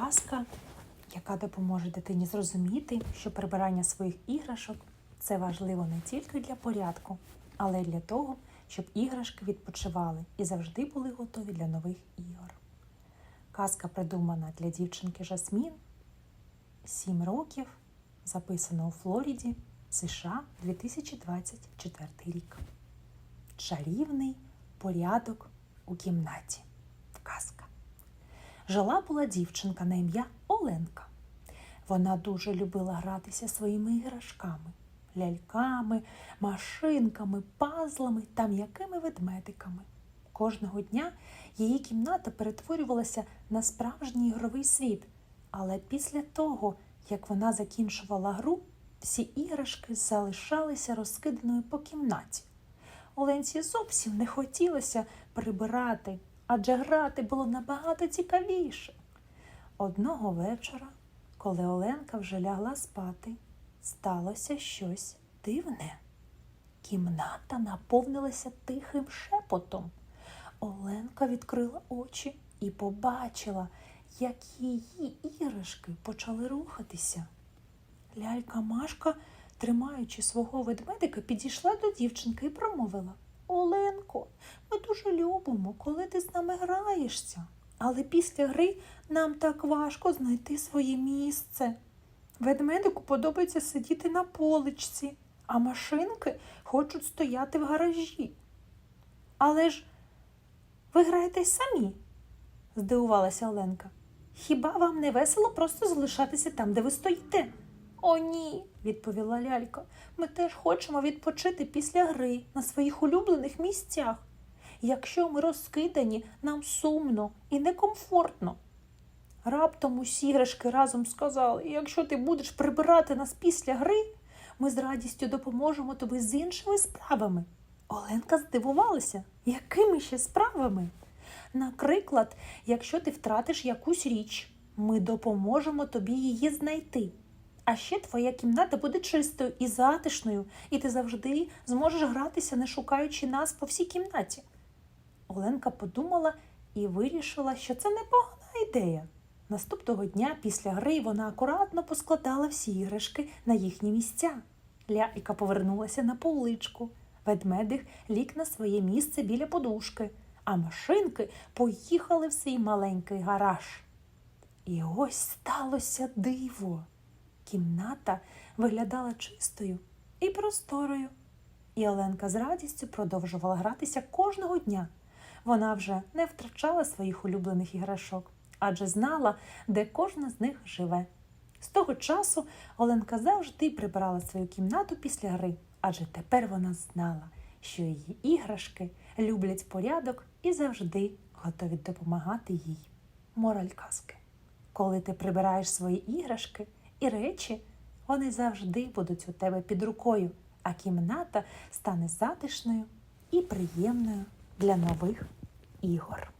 Казка, яка допоможе дитині зрозуміти, що прибирання своїх іграшок це важливо не тільки для порядку, але й для того, щоб іграшки відпочивали і завжди були готові для нових ігор. Казка придумана для дівчинки Жасмін 7 років, записана у Флориді, США 2024 рік. Чарівний порядок у кімнаті. Казка. Жила була дівчинка на ім'я Оленка. Вона дуже любила гратися своїми іграшками, ляльками, машинками, пазлами та м'якими ведмедиками. Кожного дня її кімната перетворювалася на справжній ігровий світ, але після того, як вона закінчувала гру, всі іграшки залишалися розкиданими по кімнаті. Оленці зовсім не хотілося прибирати, адже грати було набагато цікавіше. Одного вечора, коли Оленка вже лягла спати, сталося щось дивне. Кімната наповнилася тихим шепотом. Оленка відкрила очі і побачила, як її іграшки почали рухатися. Лялька Машка, тримаючи свого ведмедика, підійшла до дівчинки і промовила Оленко, ми дуже любимо, коли ти з нами граєшся. Але після гри нам так важко знайти своє місце. Ведмедику подобається сидіти на поличці, а машинки хочуть стояти в гаражі. Але ж ви граєте самі, здивувалася Оленка. Хіба вам не весело просто залишатися там, де ви стоїте? О, ні, відповіла лялька. Ми теж хочемо відпочити після гри на своїх улюблених місцях. Якщо ми розкидані, нам сумно і некомфортно. Раптом усі іграшки разом сказали, якщо ти будеш прибирати нас після гри, ми з радістю допоможемо тобі з іншими справами. Оленка здивувалася, якими ще справами? Наприклад, якщо ти втратиш якусь річ, ми допоможемо тобі її знайти. А ще твоя кімната буде чистою і затишною, і ти завжди зможеш гратися, не шукаючи нас по всій кімнаті. Оленка подумала і вирішила, що це непогана ідея. Наступного дня після гри вона акуратно поскладала всі іграшки на їхні місця. Лялька повернулася на поличку. Ведмедик ліг на своє місце біля подушки, а машинки поїхали в свій маленький гараж. І ось сталося диво. Кімната виглядала чистою і просторою. І Оленка з радістю продовжувала гратися кожного дня. Вона вже не втрачала своїх улюблених іграшок, адже знала, де кожна з них живе. З того часу Оленка завжди прибирала свою кімнату після гри, адже тепер вона знала, що її іграшки люблять порядок і завжди готові допомагати їй. Мораль казки. Коли ти прибираєш свої іграшки і речі, вони завжди будуть у тебе під рукою, а кімната стане затишною і приємною для нових ігор.